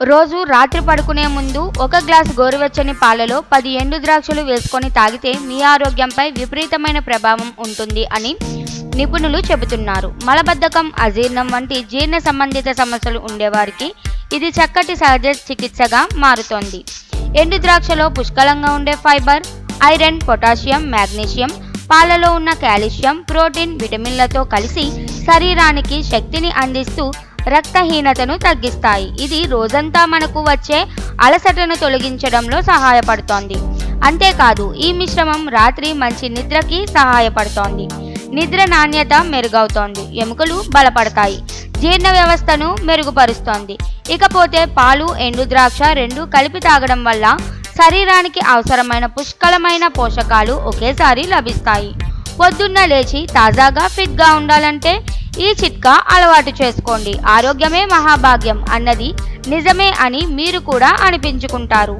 రోజు రాత్రి పడుకునే ముందు ఒక గ్లాస్ గోరువెచ్చని పాలలో పది ఎండు ద్రాక్షలు వేసుకొని తాగితే మీ ఆరోగ్యంపై విపరీతమైన ప్రభావం ఉంటుంది అని నిపుణులు చెబుతున్నారు. మలబద్ధకం అజీర్ణం వంటి జీర్ణ సంబంధిత సమస్యలు ఉండేవారికి ఇది చక్కటి సహజ చికిత్సగా మారుతోంది. ఎండు ద్రాక్షలో పుష్కలంగా ఉండే ఫైబర్ ఐరన్ పొటాషియం మాగ్నీషియం పాలలో ఉన్న కాల్షియం ప్రోటీన్ విటమిన్లతో కలిసి శరీరానికి శక్తిని అందిస్తూ రక్తహీనతను తగ్గిస్తాయి. ఇది రోజంతా మనకు వచ్చే అలసటను తొలగించడంలో సహాయపడుతోంది. అంతేకాదు ఈ మిశ్రమం రాత్రి మంచి నిద్రకి సహాయపడుతోంది. నిద్ర నాణ్యత మెరుగవుతోంది. ఎముకలు బలపడతాయి. జీర్ణ వ్యవస్థను మెరుగుపరుస్తోంది. ఇకపోతే పాలు ఎండు ద్రాక్ష రెండు కలిపి తాగడం వల్ల శరీరానికి అవసరమైన పుష్కలమైన పోషకాలు ఒకేసారి లభిస్తాయి. పొద్దున్న లేచి తాజాగా ఫిట్గా ఉండాలంటే ఈ చిట్కా అలవాటు చేసుకోండి. ఆరోగ్యమే మహాభాగ్యం అన్నది నిజమే అని మీరు కూడా అనిపించుకుంటారు.